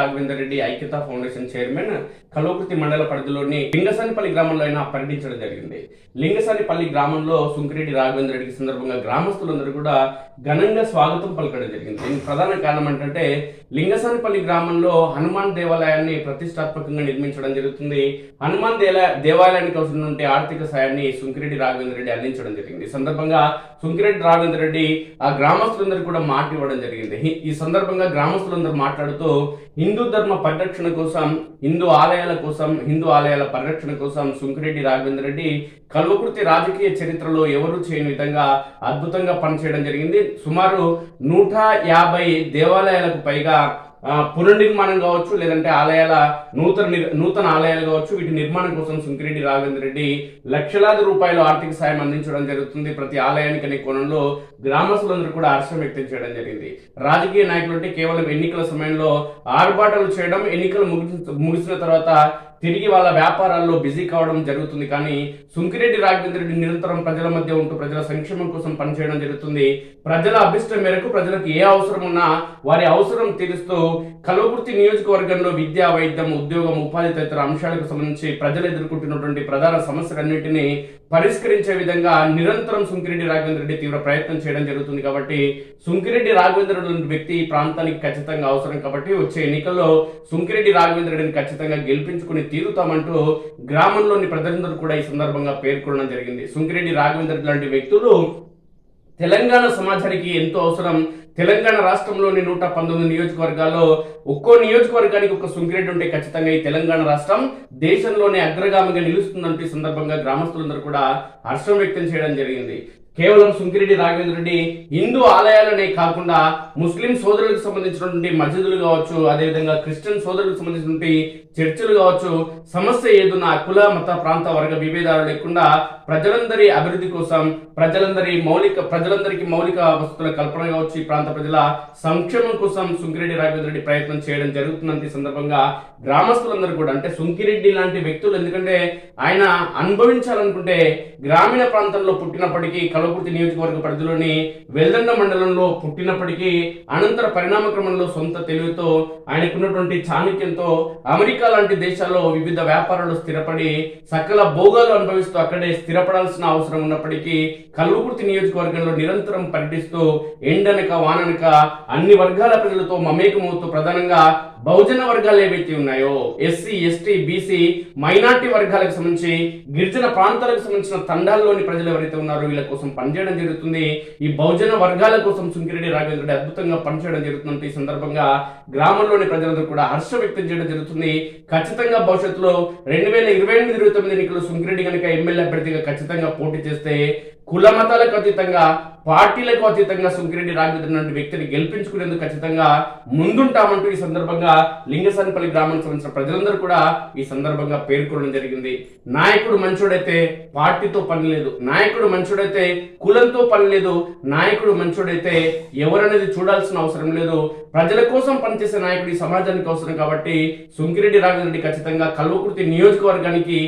రాఘవేందర్ రెడ్డి ఐక్యత foundation chairman కలోకృతి మండల పరిధిలోని లింగసానిపల్లి గ్రామంలో ఆయన పర్యటించడం జరిగింది. లింగసానిపల్లి గ్రామంలో సుంకిరెడ్డి రాఘవేంద్ర రెడ్డికి సందర్భంగా గ్రామస్తులందరూ కూడా ఘనంగా స్వాగతం పలకడం జరిగింది. దీనికి ప్రధాన కారణం ఏంటంటే లింగసానిపల్లి గ్రామంలో హనుమాన్ దేవాలయాన్ని ప్రతిష్టాత్మకంగా నిర్మించడం జరుగుతుంది. హనుమాన్ దేల దేవాలయానికి అవసరమైనటువంటి ఆర్థిక సాయాన్ని సుంకిరెడ్డి రాఘవేంద్ర రెడ్డి అందించడం జరిగింది. ఈ సందర్భంగా సుంకిరెడ్డి రాఘవేంద్ర రెడ్డి ఆ గ్రామస్తులందరూ కూడా మాట ఇవ్వడం జరిగింది. ఈ- సందర్భంగా గ్రామస్తులందరూ మాట్లాడుతూ హిందూ ధర్మ పరిరక్షణ కోసం హిందూ ఆలయాల కోసం హిందూ ఆలయాల పరిరక్షణ కోసం సుంకిరెడ్డి రాఘవేంద్ర రెడ్డి కల్వకుర్తి రాజకీయ చరిత్రలో ఎవరు చేయని విధంగా అద్భుతంగా పనిచేయడం జరిగింది. సుమారు నూట యాభై దేవాలయాలకు పైగా పునర్నిర్మాణం కావచ్చు లేదంటే ఆలయాల నూతన నూతన ఆలయాలు కావచ్చు వీటి నిర్మాణం కోసం సుంకిరెడ్డి రాఘవేంద్ర రెడ్డి లక్షలాది రూపాయలు ఆర్థిక సాయం అందించడం జరుగుతుంది. ప్రతి ఆలయానికి అనే కోణంలో గ్రామస్తులందరూ కూడా హర్షం వ్యక్తం చేయడం జరిగింది. రాజకీయ నాయకులు అంటే కేవలం ఎన్నికల సమయంలో ఆర్భాటాలు చేయడం ఎన్నికలు ముగిసిన తర్వాత తిరిగి వాళ్ళ వ్యాపారాల్లో బిజీ కావడం జరుగుతుంది. కానీ సుంకిరెడ్డి రాఘవేంద్ర రెడ్డి నిరంతరం ప్రజల మధ్య ఉంటూ ప్రజల సంక్షేమం కోసం పనిచేయడం జరుగుతుంది. ప్రజల అభిష్టం మేరకు ప్రజలకు ఏ అవసరం ఉన్నా వారి అవసరం తీరుస్తూ కలవకుర్తి నియోజకవర్గంలో విద్యా వైద్యం ఉద్యోగం ఉపాధి తదితర అంశాలకు సంబంధించి ప్రజలు ఎదుర్కొంటున్నటువంటి ప్రధాన సమస్యలన్నింటినీ పరిష్కరించే విధంగా నిరంతరం సుంకిరెడ్డి రాఘవేంద్ర రెడ్డి తీవ్ర ప్రయత్నం చేయడం జరుగుతుంది కాబట్టి సుంకిరెడ్డి రాఘవేంద్ర రెడ్డి వ్యక్తి ఈ ప్రాంతానికి ఖచ్చితంగా అవసరం కాబట్టి వచ్చే ఎన్నికల్లో సుంకిరెడ్డి రాఘవేంద్ర రెడ్డిని ఖచ్చితంగా గెలిపించుకుని తీరుతామంటూ గ్రామంలోని ప్రజలందరూ కూడా ఈ సందర్భంగా పేర్కొనడం జరిగింది. సుంకిరెడ్డి రాఘవేందర్ లాంటి వ్యక్తులు తెలంగాణ సమాజానికి ఎంతో అవసరం. తెలంగాణ రాష్ట్రంలోని నూట పంతొమ్మిది నియోజకవర్గాల్లో ఒక్కో నియోజకవర్గానికి ఒక సుంకిరెడ్డి ఉంటే ఖచ్చితంగా ఈ తెలంగాణ రాష్ట్రం దేశంలోనే అగ్రగామిగా నిలుస్తుందంటూ సందర్భంగా గ్రామస్తులందరూ కూడా హర్షం వ్యక్తం చేయడం జరిగింది. కేవలం సుంకిరెడ్డి రాఘవేంద్ర రెడ్డి హిందూ ఆలయాలనే కాకుండా ముస్లిం సోదరులకు సంబంధించినటువంటి మసీదులు కావచ్చు అదేవిధంగా క్రిస్టియన్ సోదరులకు సంబంధించినటువంటి చర్చిలు కావచ్చు సమస్య ఏదున్నా కుల మత ప్రాంత వర్గ విభేదాలు లేకుండా ప్రజలందరి అభివృద్ధి కోసం ప్రజలందరి మౌలిక ప్రజలందరికీ మౌలిక వసతుల కల్పన కావచ్చు ఈ ప్రాంత ప్రజల సంక్షేమం కోసం సుంకిరెడ్డి రాఘవేంద్ర రెడ్డి ప్రయత్నం చేయడం జరుగుతుందని ఈ సందర్భంగా గ్రామస్తులందరూ కూడా అంటే సుంకిరెడ్డి లాంటి వ్యక్తులు ఎందుకంటే ఆయన అనుభవించాలనుకుంటే గ్రామీణ ప్రాంతంలో పుట్టినప్పటికీ కలవకుర్తి నియోజకవర్గ పరిధిలోని వెల్దండ మండలంలో పుట్టినప్పటికీ అనంతర పరిణామ క్రమంలో సొంత తెలివితో ఆయనకున్నటువంటి చాణక్యంతో అమెరికా లాంటి దేశాల్లో వివిధ వ్యాపారాలు స్థిరపడి సకల భోగాలు అనుభవిస్తూ అక్కడే స్థిరపడాల్సిన అవసరం ఉన్నప్పటికీ కల్వకుర్తి నియోజకవర్గంలో నిరంతరం పర్యటిస్తూ ఎండనక వాననక అన్ని వర్గాల ప్రజలతో మమేకమవుతూ ప్రధానంగా బహుజన వర్గాలు ఏవైతే ఉన్నాయో ఎస్సీ ఎస్టీ బీసీ మైనార్టీ వర్గాలకు సంబంధించి గిరిజన ప్రాంతాలకు సంబంధించిన తండాల్లోని ప్రజలు ఎవరైతే ఉన్నారో వీళ్ళ కోసం పనిచేయడం జరుగుతుంది. ఈ బహుజన వర్గాల కోసం సుంకిరెడ్డి రాఘవేంద్ర రెడ్డి అద్భుతంగా పనిచేయడం జరుగుతుంది ఈ సందర్భంగా గ్రామంలోని ప్రజలందరూ కూడా హర్ష వ్యక్తం చేయడం జరుగుతుంది. ఖచ్చితంగా భవిష్యత్తులో రెండు వేల ఇరవై ఎనిమిది ఇరవై తొమ్మిది ఎన్నికల్లో సుంకిరెడ్డి కనుక ఎమ్మెల్యే అభ్యర్థిగా ఖచ్చితంగా పోటీ చేస్తే కుల మతాలకు అతీతంగా పార్టీలకు అతీతంగా సుంకిరెడ్డి రాఘవేంద్ర లాంటి వ్యక్తిని గెలిపించుకునేందుకు ఖచ్చితంగా ముందుంటామంటూ ఈ సందర్భంగా లింగసానిపల్లి గ్రామానికి సంబంధించిన ప్రజలందరూ కూడా ఈ సందర్భంగా పేర్కొనడం జరిగింది. నాయకుడు మంచోడైతే పార్టీతో పని లేదు. నాయకుడు మంచోడైతే కులంతో పని లేదు. నాయకుడు మంచోడైతే ఎవరనేది చూడాల్సిన అవసరం లేదు. ప్రజల కోసం పనిచేసే నాయకుడు ఈ సమాజానికి అవసరం కాబట్టి సుంకిరెడ్డి రాఘవేంద్ర రెడ్డి ఖచ్చితంగా కల్వకుర్తి నియోజకవర్గానికి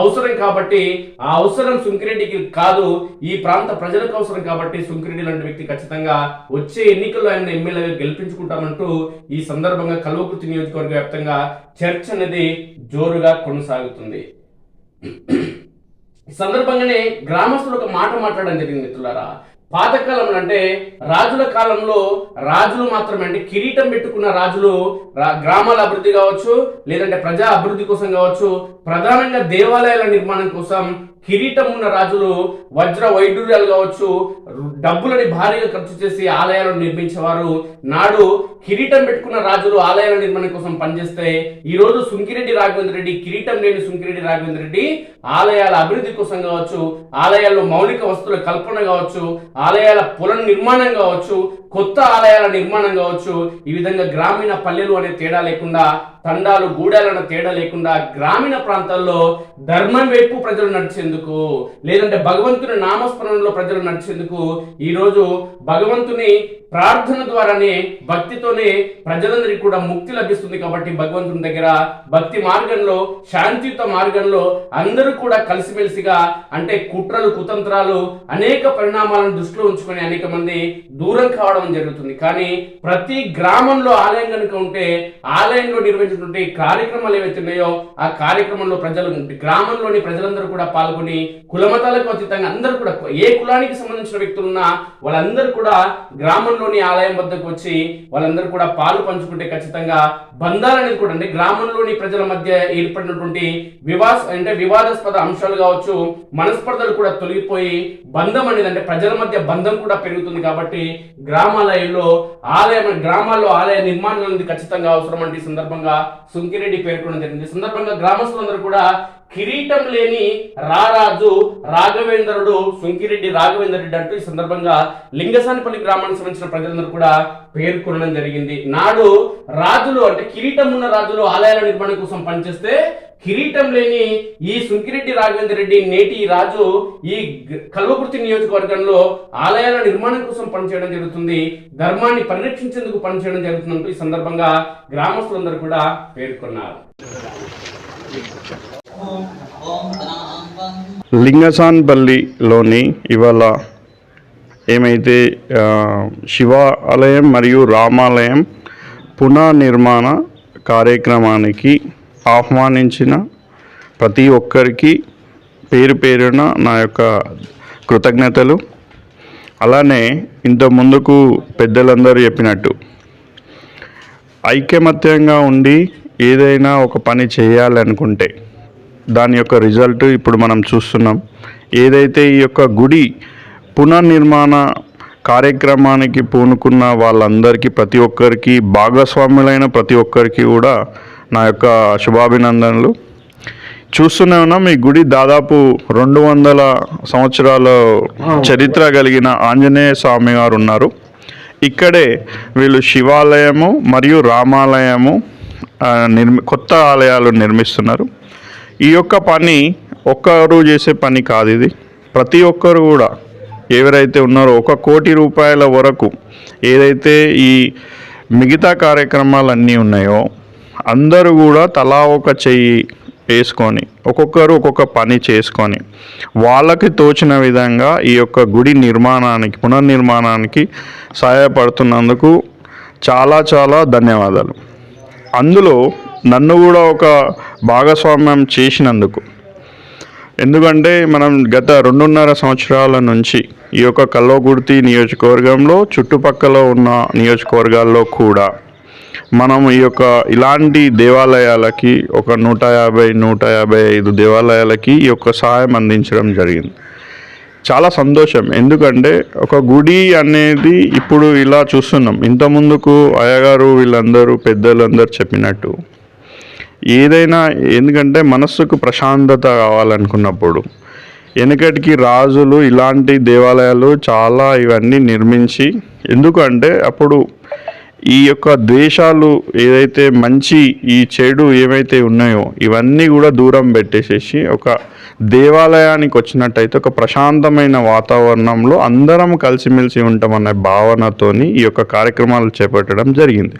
అవసరం కాబట్టి ఆ అవసరం సుంకిరెడ్డికి కాదు ఈ ప్రాంత ప్రజలకు అవసరం కాబట్టి సుంకిరెడ్డి లాంటి వ్యక్తి ఖచ్చితంగా వచ్చే ఎన్నికల్లో ఆయన ఎమ్మెల్యేగా గెలిపించుకుంటామంటూ ఈ సందర్భంగా కల్వకుర్తి నియోజకవర్గ వ్యాప్తంగా చర్చ అనేది జోరుగా కొనసాగుతుంది. ఈ సందర్భంగానే గ్రామస్తులు ఒక మాట మాట్లాడడం జరిగింది మిత్రులారా. పాతకాలంలో అంటే రాజుల కాలంలో రాజులు మాత్రమే అంటే కిరీటం పెట్టుకున్న రాజులు రా- గ్రామాల అభివృద్ధి కావచ్చు లేదంటే ప్రజా అభివృద్ధి కోసం కావచ్చు ప్రధానంగా దేవాలయాల నిర్మాణం కోసం కిరీటం ఉన్న రాజులు వజ్ర వైడూర్యాలు కావచ్చు డబ్బులని భారీగా ఖర్చు చేసి ఆలయాలను నిర్మించేవారు. నాడు కిరీటం పెట్టుకున్న రాజులు ఆలయాల నిర్మాణం కోసం పనిచేస్తే ఈ రోజు సుంకిరెడ్డి రాఘవేంద్ర రెడ్డి కిరీటం లేని సుంకిరెడ్డి రాఘవేంద్ర రెడ్డి ఆలయాల అభివృద్ధి కోసం కావచ్చు ఆలయాల్లో మౌలిక వస్తువుల కల్పన కావచ్చు ఆలయాల పునః నిర్మాణం కావచ్చు కొత్త ఆలయాల నిర్మాణం కావచ్చు ఈ విధంగా గ్రామీణ పల్లెలు అనే తేడా లేకుండా తండాలు గూడాలన్న తేడా లేకుండా గ్రామీణ ప్రాంతాల్లో ధర్మం వైపు ప్రజలు నడిచేందుకు లేదంటే భగవంతుని నామస్మరణలో ప్రజలు నడిచేందుకు ఈరోజు భగవంతుని ప్రార్థన ద్వారానే భక్తితోనే ప్రజలందరికీ కూడా ముక్తి లభిస్తుంది కాబట్టి భగవంతుని దగ్గర భక్తి మార్గంలో శాంతియుత మార్గంలో అందరూ కూడా కలిసిమెలిసిగా అంటే కుట్రలు కుతంత్రాలు అనేక పరిణామాలను దృష్టిలో ఉంచుకొని అనేక మంది దూరం కావడం జరుగుతుంది. కానీ ప్రతి గ్రామంలో ఆలయం కనుక ఉంటే ఆలయంలో నిర్వహించినటువంటి కార్యక్రమాలు ఏవైతే ఉన్నాయో ఆ కార్యక్రమంలో ప్రజలు గ్రామంలోని ప్రజలందరూ కూడా పాల్గొని కులమతాలకు అతీతంగా అందరూ కూడా ఏ కులానికి సంబంధించిన వ్యక్తులు ఉన్నా వాళ్ళందరూ కూడా గ్రామంలోని ఆలయం వద్దకు వచ్చి వాళ్ళందరూ కూడా పాలు పంచుకుంటే ఖచ్చితంగా బంధాలు అనేది కూడా అంటే గ్రామంలోని ప్రజల మధ్య ఏర్పడినటువంటి వివాస్ అంటే వివాదాస్పద అంశాలు కావచ్చు మనస్పర్ధలు కూడా తొలగిపోయి బంధం అనేది అంటే ప్రజల మధ్య బంధం కూడా పెరుగుతుంది కాబట్టి గ్రామాలయంలో ఆలయం గ్రామాల్లో ఆలయ నిర్మాణం అనేది ఖచ్చితంగా అవసరం అంటే ఈ సందర్భంగా సుంకిరెడ్డి పేర్కొనడం జరిగింది. సందర్భంగా గ్రామస్తులందరూ కూడా కిరీటం లేని రారాజు రాఘవేంద్రుడు సుంకిరెడ్డి రాఘవేంద్ర రెడ్డి అంటూ ఈ సందర్భంగా లింగసానిపల్లి గ్రామానికి సంబంధించిన ప్రజలందరూ కూడా పేర్కొనడం జరిగింది. నాడు రాజులు అంటే కిరీటం ఉన్న రాజులు ఆలయాల నిర్మాణం కోసం పనిచేస్తే కిరీటం లేని ఈ సుంకిరెడ్డి రాఘవేంద్ర రెడ్డి నేటి రాజు ఈ కల్వకుర్తి నియోజకవర్గంలో ఆలయాల నిర్మాణం కోసం పనిచేయడం జరుగుతుంది. ధర్మాన్ని పరిరక్షించేందుకు పనిచేయడం జరుగుతుందంటూ ఈ సందర్భంగా గ్రామస్తులందరూ కూడా పేర్కొన్నారు. లింగసాన్పల్లిలోని ఇవాళ ఏమైతే శివాలయం మరియు రామాలయం పునర్నిర్మాణ కార్యక్రమానికి ఆహ్వానించిన ప్రతి ఒక్కరికి పేరు పేరున నా యొక్క కృతజ్ఞతలు. అలానే ఇంత ముందుకు పెద్దలందరూ చెప్పినట్టు ఐక్యమత్యంగా ఉండి ఏదైనా ఒక పని చేయాలనుకుంటే దాని యొక్క రిజల్ట్ ఇప్పుడు మనం చూస్తున్నాం. ఏదైతే ఈ యొక్క గుడి పునర్నిర్మాణ కార్యక్రమానికి పూనుకున్న వాళ్ళందరికీ ప్రతి ఒక్కరికి భాగస్వాములైన ప్రతి ఒక్కరికి కూడా నా యొక్క శుభాభినందనలు. చూస్తూనే ఉన్నాం ఈ గుడి దాదాపు రెండు వందల సంవత్సరాల చరిత్ర కలిగిన ఆంజనేయ స్వామి గారు ఉన్నారు. ఇక్కడే వీళ్ళు శివాలయము మరియు రామాలయము నిర్మి కొత్త ఆలయాలు నిర్మిస్తున్నారు. ఈ యొక్క పని ఒక్కరు చేసే పని కాదు ఇది. ప్రతి ఒక్కరు కూడా ఎవరైతే ఉన్నారో ఒక కోటి రూపాయల వరకు ఏదైతే ఈ మిగతా కార్యక్రమాలన్నీ ఉన్నాయో అందరూ కూడా తలా ఒక చెయ్యి వేసుకొని ఒక్కొక్కరు ఒక్కొక్క పని చేసుకొని వాళ్ళకి తోచిన విధంగా ఈ యొక్క గుడి నిర్మాణానికి పునర్నిర్మాణానికి సహాయపడుతున్నందుకు చాలా చాలా ధన్యవాదాలు. అందులో నన్ను కూడా ఒక భాగస్వామ్యం చేసినందుకు ఎందుకంటే మనం గత రెండున్నర సంవత్సరాల నుంచి ఈ యొక్క కల్లోగుర్తి నియోజకవర్గంలో చుట్టుపక్కల ఉన్న నియోజకవర్గాల్లో కూడా మనం ఈ యొక్క ఇలాంటి దేవాలయాలకి ఒక నూట యాభై నూట యాభై ఐదు దేవాలయాలకి ఈ యొక్క సహాయం అందించడం జరిగింది. చాలా సంతోషం. ఎందుకంటే ఒక గుడి అనేది ఇప్పుడు ఇలా చూస్తున్నాం. ఇంత ముందుకు అయ్యగారు వీళ్ళందరూ పెద్దలందరూ చెప్పినట్టు ఏదైనా ఎందుకంటే మనస్సుకు ప్రశాంతత కావాలనుకున్నప్పుడు వెనకటికి రాజులు ఇలాంటి దేవాలయాలు చాలా ఇవన్నీ నిర్మించి ఎందుకంటే అప్పుడు ఈ యొక్క ద్వేషాలు ఏదైతే మంచి ఈ చెడు ఏవైతే ఉన్నాయో ఇవన్నీ కూడా దూరం పెట్టేసేసి ఒక దేవాలయానికి వచ్చినట్టయితే ఒక ప్రశాంతమైన వాతావరణంలో అందరం కలిసిమెలిసి ఉంటామనే భావనతోని ఈ యొక్క కార్యక్రమాలు చేపట్టడం జరిగింది.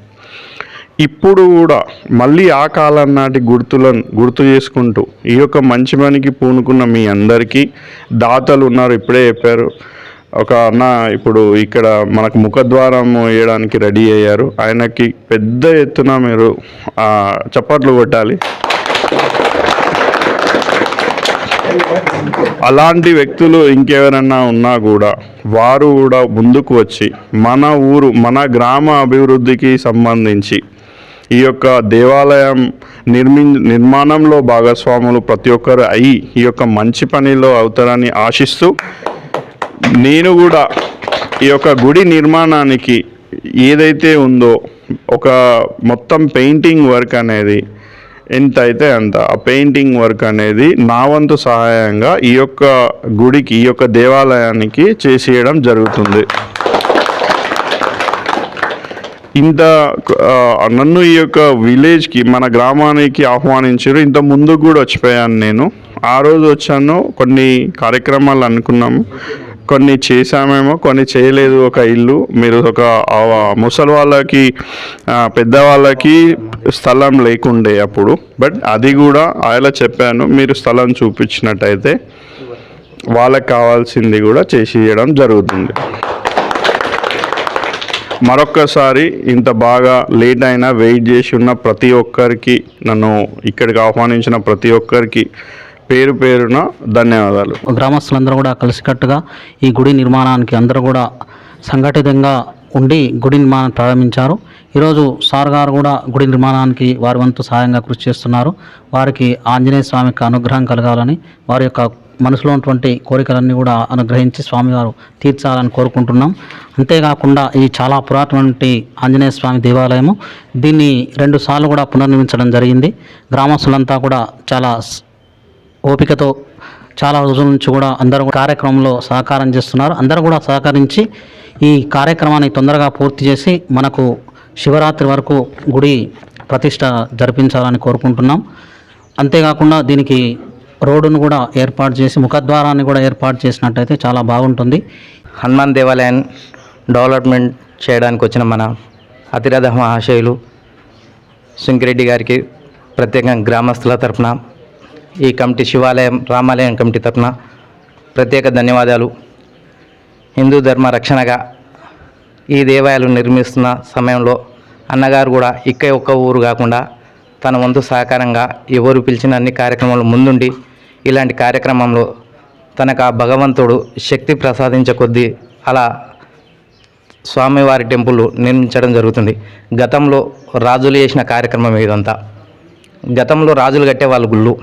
ఇప్పుడు కూడా మళ్ళీ ఆ కాలం నాటి గుర్తులను గుర్తు చేసుకుంటూ ఈ యొక్క మంచి పనికి పూనుకున్న మీ అందరికీ దాతలు ఉన్నారు ఇప్పుడే చెప్పారు. ఒక అన్న ఇప్పుడు ఇక్కడ మనకు ముఖద్వారం వేయడానికి రెడీ అయ్యారు. ఆయనకి పెద్ద ఎత్తున మీరు చప్పట్లు కొట్టాలి. అలాంటి వ్యక్తులు ఇంకెవరన్నా ఉన్నా కూడా వారు కూడా ముందుకు వచ్చి మన ఊరు మన గ్రామ అభివృద్ధికి సంబంధించి ఈ యొక్క దేవాలయం నిర్మి నిర్మాణంలో భాగస్వాములు ప్రతి ఒక్కరు అయి ఈ యొక్క మంచి పనిలో అవుతారని ఆశిస్తూ నేను కూడా ఈ యొక్క గుడి నిర్మాణానికి ఏదైతే ఉందో ఒక మొత్తం పెయింటింగ్ వర్క్ అనేది ఎంత అయితే అంత ఆ పెయింటింగ్ వర్క్ అనేది నా వంతు సహాయంగా ఈ యొక్క గుడికి ఈ యొక్క దేవాలయానికి చేసేయడం జరుగుతుంది. ఇంత నన్ను ఈ యొక్క విలేజ్కి మన గ్రామానికి ఆహ్వానించారు. ఇంత ముందు కూడా వచ్చిపోయాను నేను. ఆ రోజు వచ్చాను కొన్ని కార్యక్రమాలు అనుకున్నాము. కొన్ని చేశామేమో కొన్ని చేయలేదు ఒక ఇల్లు. మీరు ఒక ముసలి వాళ్ళకి పెద్దవాళ్ళకి స్థలం లేకుండే అప్పుడు. బట్ అది కూడా ఆయన చెప్పాను మీరు స్థలం చూపించినట్టయితే వాళ్ళకి కావాల్సింది కూడా చేసి ఇవ్వడం జరుగుతుంది. మరొక్కసారి ఇంత బాగా లేట్ అయినా వెయిట్ చేసి ఉన్న ప్రతి ఒక్కరికి నన్ను ఇక్కడికి ఆహ్వానించిన ప్రతి ఒక్కరికి పేరు పేరున ధన్యవాదాలు. గ్రామస్తులందరూ కూడా కలిసికట్టుగా ఈ గుడి నిర్మాణానికి అందరూ కూడా సంఘటితంగా ఉండి గుడి నిర్మాణం ప్రారంభించారు. ఈరోజు సార్ గారు కూడా గుడి నిర్మాణానికి వారి వంతు సహాయంగా కృషి చేస్తున్నారు. వారికి ఆంజనేయ స్వామి యొక్క అనుగ్రహం కలగాలని వారి యొక్క మనసులో ఉన్నటువంటి కోరికలన్నీ కూడా అనుగ్రహించి స్వామివారు తీర్చాలని కోరుకుంటున్నాం. అంతేకాకుండా ఇది చాలా పురాతనటువంటి ఆంజనేయ స్వామి దేవాలయము దీన్ని రెండు సార్లు కూడా పునర్నిర్మించడం జరిగింది. గ్రామస్తులంతా కూడా చాలా ఓపికతో చాలా రోజుల నుంచి కూడా అందరూ కార్యక్రమంలో సహకారం చేస్తున్నారు. అందరూ కూడా సహకరించి ఈ కార్యక్రమాన్ని తొందరగా పూర్తి చేసి మనకు శివరాత్రి వరకు గుడి ప్రతిష్ట జరిపించాలని కోరుకుంటున్నాం. అంతేకాకుండా దీనికి రోడ్డును కూడా ఏర్పాటు చేసి ముఖద్వారాన్ని కూడా ఏర్పాటు చేసినట్టయితే చాలా బాగుంటుంది. హనుమాన్ దేవాలయం డెవలప్మెంట్ చేయడానికి వచ్చిన మన అతిరథ మహాశయులు సుంకిరెడ్డి గారికి ప్రత్యేకంగా గ్రామస్తుల తరఫున ఈ కమిటీ శివాలయం రామాలయం కమిటీ తరఫున ప్రత్యేక ధన్యవాదాలు. హిందూ ధర్మ రక్షణగా ఈ దేవాలయాలు నిర్మిస్తున్న సమయంలో అన్నగారు కూడా ఇక్క ఒక్క ఊరు కాకుండా తన వంతు సహకారంగా ఎవరు పిలిచిన అన్ని కార్యక్రమాలు ముందుండి ఇలాంటి కార్యక్రమంలో తనకు ఆ భగవంతుడు శక్తి ప్రసాదించ కొద్దీ అలా స్వామివారి టెంపుల్ నిర్మించడం జరుగుతుంది. గతంలో రాజులు చేసిన కార్యక్రమం ఇదంతా. గతంలో రాజులు కట్టేవాళ్ళు గుళ్ళు.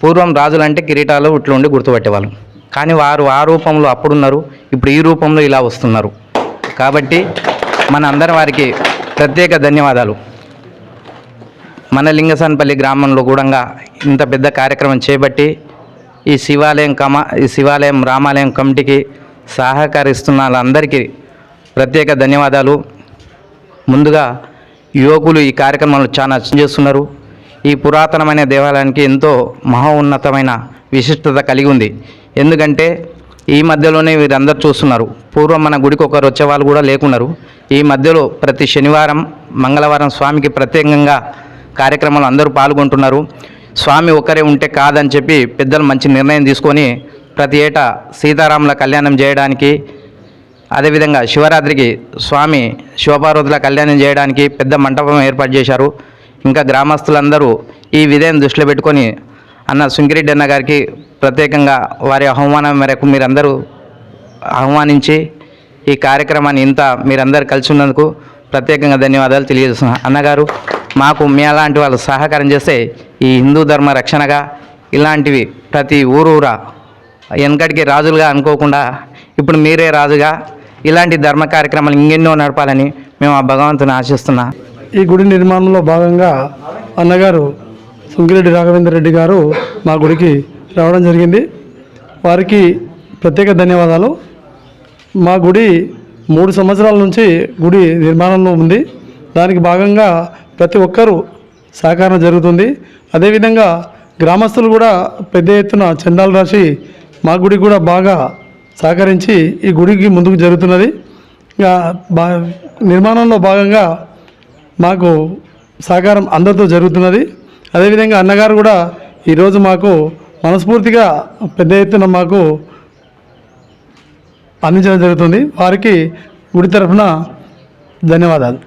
పూర్వం రాజులంటే కిరీటాలు ఇట్లా ఉండి గుర్తుపట్టేవాళ్ళు. కానీ వారు ఆ రూపంలో అప్పుడున్నారు ఇప్పుడు ఈ రూపంలో ఇలా వస్తున్నారు. కాబట్టి మన అందరం వారికి ప్రత్యేక ధన్యవాదాలు. మన లింగసాన్పల్లి గ్రామంలో కూడా ఇంత పెద్ద కార్యక్రమం చేపట్టి ఈ శివాలయం కమ ఈ శివాలయం రామాలయం కమిటీకి సహకరిస్తున్న వాళ్ళందరికీ ప్రత్యేక ధన్యవాదాలు. ముందుగా యువకులు ఈ కార్యక్రమంలో చాలా చేస్తున్నారు ఈ పురాతనమైన దేవాలయానికి ఎంతో మహోన్నతమైన విశిష్టత కలిగి ఉంది. ఎందుకంటే ఈ మధ్యలోనే వీరందరూ చూస్తున్నారు. పూర్వం మన గుడికి ఒకరు వచ్చేవాళ్ళు కూడా లేకున్నారు. ఈ మధ్యలో ప్రతి శనివారం మంగళవారం స్వామికి ప్రత్యేకంగా కార్యక్రమాలు అందరూ పాల్గొంటున్నారు. స్వామి ఒక్కరే ఉంటే కాదని చెప్పి పెద్దలు మంచి నిర్ణయం తీసుకొని ప్రతి ఏటా సీతారాముల కళ్యాణం చేయడానికి అదేవిధంగా శివరాత్రికి స్వామి శివపార్వతుల కళ్యాణం చేయడానికి పెద్ద మంటపం ఏర్పాటు చేశారు. ఇంకా గ్రామస్తులందరూ ఈ విధయం దృష్టిలో పెట్టుకొని అన్న సుంకిరెడ్డి అన్న గారికి ప్రత్యేకంగా వారి ఆహ్వానం మేరకు మీరందరూ ఆహ్వానించి ఈ కార్యక్రమాన్ని ఇంత మీరందరూ కలిసి ఉన్నందుకు ప్రత్యేకంగా ధన్యవాదాలు తెలియజేస్తున్నాను అన్నగారు మాకు మీ అలాంటి వాళ్ళు సహకారం చేస్తే ఈ హిందూ ధర్మ రక్షణగా ఇలాంటివి ప్రతి ఊరూరా వెనకటికి రాజులుగా అనుకోకుండా ఇప్పుడు మీరే రాజుగా ఇలాంటి ధర్మ కార్యక్రమాలు ఇంకెన్నో నడపాలని మేము ఆ భగవంతుని ఆశిస్తున్నా. ఈ గుడి నిర్మాణంలో భాగంగా అన్నగారు సుంకిరెడ్డి రాఘవేంద్ర రెడ్డి గారు మా గుడికి రావడం జరిగింది. వారికి ప్రత్యేక ధన్యవాదాలు. మా గుడి మూడు సంవత్సరాల నుంచి గుడి నిర్మాణంలో ఉంది. దానికి భాగంగా ప్రతి ఒక్కరూ సహకారం జరుగుతుంది. అదేవిధంగా గ్రామస్తులు కూడా పెద్ద ఎత్తున చందాలు రాసి మా గుడి కూడా బాగా సహకరించి ఈ గుడికి ముందుకు జరుగుతున్నది. బా నిర్మాణంలో భాగంగా మాకు సహకారం అందరితో జరుగుతున్నది. అదేవిధంగా అన్నగారు కూడా ఈరోజు మాకు మనస్ఫూర్తిగా పెద్ద ఎత్తున మాకు అందించడం జరుగుతుంది. వారికి గుడి తరఫున ధన్యవాదాలు.